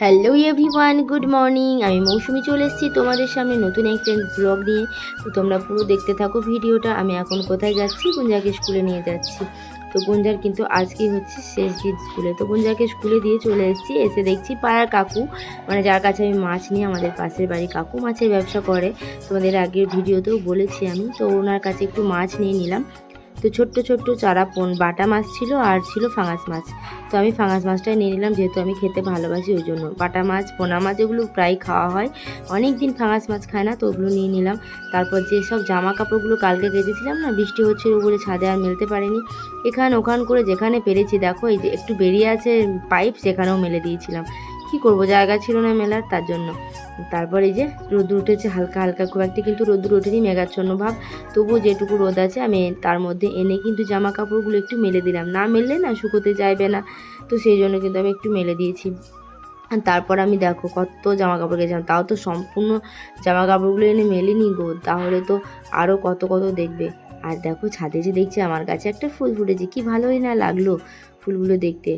Hello everyone good morning আমি মৌসুমি চলে এসেছি তোমাদের সামনে নতুন একটা ব্লগ নিয়ে। তো তোমরা পুরো দেখতে থাকো ভিডিওটা। আমি এখন কোথায় যাচ্ছি? গুঞ্জাকে স্কুলে নিয়ে যাচ্ছি। তো গুঞ্জার কিন্তু আজকেই হচ্ছে শেষ দিন স্কুলে। তো গুঞ্জাকে স্কুলে দিয়ে চলে এসেছি। এসে দেখছি পাড়ার কাকু। মানে যার কাছে আমি মাছ নিয়ে আমাদের পাশের বাড়ি কাকু মাছের ব্যবসা করে। তোমাদের আগের ভিডিওতেও বলেছি আমি। তো ওনার কাছে একটু মাছ নিয়ে নিলাম। তো ছোট্ট ছোট্ট চারা পোন, বাটা মাছ ছিল আর ছিল ফাঙাস মাছ। তো আমি ফাঙাস মাছটাই নিয়ে নিলাম, যেহেতু আমি খেতে ভালোবাসি ওই জন্য। বাটা মাছ, পোনা মাছ এগুলো প্রায় খাওয়া হয়। অনেক দিন ফাঙাস মাছ খায় না, তো ওগুলো নিয়ে নিলাম। তারপর যেসব জামা কাপড়গুলো কালকে কেচেছিলাম না, বৃষ্টি হচ্ছিল উপরে ছাদে আর মেলতে পারিনি। এখান ওখান করে যেখানে পেরেছি, দেখো এই যে একটু বেরিয়ে আছে পাইপ, সেখানেও মেলে দিয়েছিলাম। কি করব, জায়গা ছিল না মেলার, তার জন্য। তারপর যে রোদ্র উঠেছে হালকা হালকা খুব একটা, কিন্তু রোদ্র ওঠেনি মেঘাচ্ছন্ন ভাব। তবুও যেটুকু রোদ আছে, আমি তার মধ্যে এনে কিন্তু জামা কাপড়গুলো একটু মেলে দিলাম। না মেললে না শুকোতে চাইবে না, তো সেই জন্য কিন্তু আমি একটু মেলে দিয়েছি। তারপর আমি দেখো কত জামা কাপড় গেছিলাম তাও তো সম্পূর্ণ জামা কাপড়গুলো এনে মেলিনি গো। তাহলে তো আরও কত কত দেখবে। আর দেখো ছাদে যে দেখছি আমার কাছে একটা ফুল ফুটেছে, কি ভালোই না লাগল ফুলগুলো দেখতে।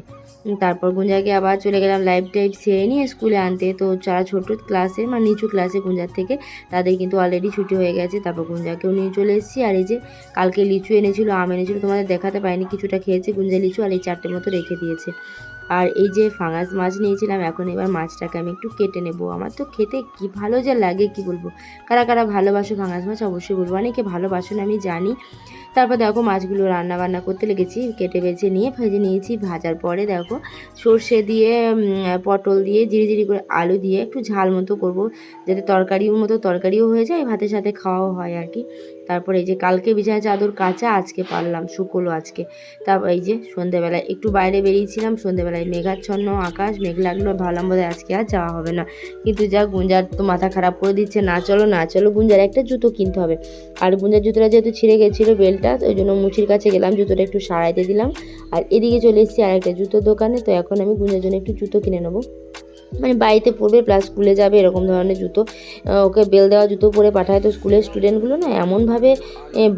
তারপর গুঞ্জাকে আবার চলে গেলাম লাইভ টাইভ সেরে নিয়ে স্কুলে আনতে। তো যারা ছোটো ক্লাসে মানে নিচু ক্লাসে গুঞ্জার থেকে, তাদের কিন্তু অলরেডি ছুটি হয়ে গেছে। তারপর গুঞ্জাকেও নিয়ে চলে এসেছি। আর এই যে কালকে লিচু এনেছিল, আম এনেছিল, তোমাদের দেখাতে পারিনি, কিছুটা খেয়েছে। গুঞ্জা লিচু আর এই চারটে মতো রেখে দিয়েছে। আর এই যে ফাঙাস মাছ নিয়েছিলাম, এখন এবার মাছটাকে আমি একটু কেটে নেব। আমার তো খেতে কি ভালো যে লাগে, কি বলব? কারা কারা ভালোবাসো ফাঙাস মাছ অবশ্যই বলব। অনেকে ভালোবাসো আমি জানি। তারপর দেখো মাছগুলো রান্না বান্না করতে লেগেছি, কেটে বেছে নিয়ে ভেজে নিয়েছি ভাজার পরে দেখো সর্ষে দিয়ে পটল দিয়ে, জিরি জিরি করে আলু দিয়ে একটু ঝাল মতো করব, যাতে তরকারির মতো তরকারিও হয়ে যায়, ভাতের সাথে খাওয়াও হয় আর কি। তারপরে এই যে কালকে বিছানা চাদর কাঁচা, আজকে পারলাম, শুকোলো আজকে। তারপর এই যে সন্ধেবেলায় একটু বাইরে বেরিয়েছিলাম সন্ধেবেলায় মেঘাচ্ছন্ন আকাশ, মেঘ লাগল, ভাবলাম বোধহয় আজকে আর যাওয়া হবে না। কিন্তু যা গুঞ্জার তো মাথা খারাপ করে দিচ্ছে, না চলো না চলো, গুঞ্জার একটা জুতো কিনতে হবে। আর গুঞ্জার জুতোটা যেহেতু ছিঁড়ে গেছিল বেলটা ওই জন্য মুচির কাছে গেলাম, জুতোটা একটু সারাইতে দিলাম। আর এদিকে চলে এসেছি আর একটা জুতোর দোকানে, তো এখন আমি গুঞ্জার জন্য একটু জুতো কিনে নেব। মানে বাড়িতে পরবে প্লাস স্কুলে যাবে, এরকম ধরনের জুতো। ওকে বেল দেওয়া জুতো পরে পাঠায় তো স্কুলের স্টুডেন্টগুলো না, এমনভাবে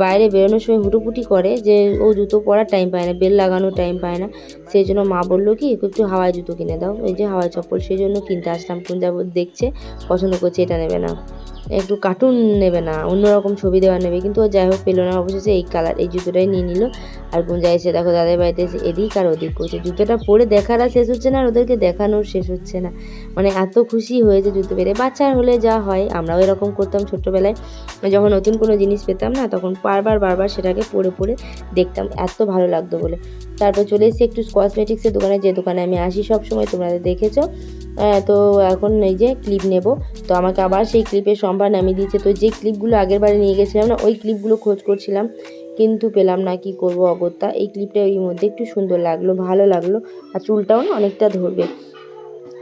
বাইরে বেরোনোর সময় হুটোপুটি করে যে ও জুতো পরার টাইম পায় না, বেল লাগানোর টাইম পায় না। সেই জন্য মা বলল কি, একটু হাওয়াই জুতো কিনে দাও। এই যে হাওয়াই চপ্পল, সেই জন্য কিনতে আসলাম, কোন যাব দেখছে, পছন্দ করছে, এটা নেবে না। একটু কার্টুন নেবে না, অন্যরকম ছবি দেওয়া নেবে, কিন্তু ও যাই হোক পেল না, অবশেষে এই কালার এই জুতোটাই নিয়ে নিল। আর গুঞ্জা এসে দেখো দাদার বাড়িতে এসে এদিক আর ওদিক করছে। জুতোটা পরে দেখার আর শেষ হচ্ছে না, আর ওদেরকে দেখানোর শেষ হচ্ছে না। মানে এত খুশি হয়েছে জুতো পেরে বাচ্চা হলে যা হয়, আমরাও এরকম করতাম ছোট্টোবেলায়। যখন নতুন কোনো জিনিস পেতাম না, তখন বারবার বারবার সেটাকে পরে পরে দেখতাম, এত ভালো লাগতো বলে। তারপর চলে এসেছি একটু কসমেটিক্সের দোকানে, যে দোকানে আমি আসি সব সময় তোমরা দেখেছ। তো এখন এই যে ক্লিপ নেব। তো আমাকে আবার সেই ক্লিপের সম্ভার নামিয়ে দিয়েছে। তো যে ক্লিপগুলো আগের বারে নিয়ে গেছিলাম না, ওই ক্লিপগুলো খোঁজ করছিলাম, কিন্তু পেলাম না, কি করব অগত্যা। এই ক্লিপটা ওই মধ্যে একটু সুন্দর লাগল, ভালো লাগল, আর চুলটাও না অনেকটা ধরবে।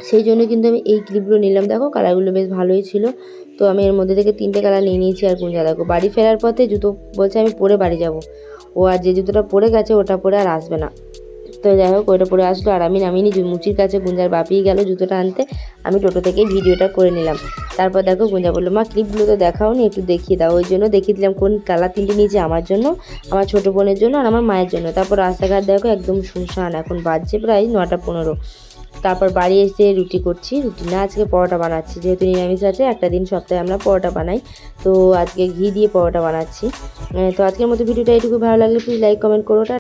সেই জন্য কিন্তু আমি এই ক্লিপগুলো নিলাম। দেখো কালারগুলো বেশ ভালোই ছিল। তো আমি এর মধ্যে থেকে তিনটে কালার নিয়ে নিয়েছি আর গুঞ্জা দেখো বাড়ি ফেরার পথে জুতো বলছে আমি পরে বাড়ি যাব। ও আর যে জুতোটা পরে গেছে ওটা পরে আর আসবে না। তো যাই হোক, ওইটা পরে আসলো আর আমি নামিনি মুচির কাছে গুঞ্জার বাপিয়ে গেল জুতোটা আনতে। আমি টোটো থেকেই ভিডিওটা করে নিলাম। তারপর দেখো গুঞ্জা বলল, মা, ক্লিপগুলো তো দেখাও নি একটু দেখিয়ে দাও। ওই জন্য দেখিয়ে দিলাম কোন কালার তিনটে নিয়েছে আমার জন্য, আমার ছোটো বোনের জন্য আর আমার মায়ের জন্য। তারপর রাস্তাঘাট দেখো একদম শুনশান, এখন বাজছে প্রায় নটা পনেরো। তারপর বাড়ি এসে রুটি করছি, রুটি না, আজকে পরোটা বানাচ্ছি। যেহেতু নিরামিষ আছে, একটা দিন সপ্তাহে আমরা পরোটা বানাই। তো আজকে ঘি দিয়ে পরোটা বানাচ্ছি। তো আজকের মতো ভিডিওটা এটুকু। ভালো লাগলে প্লিজ লাইক কমেন্ট করো।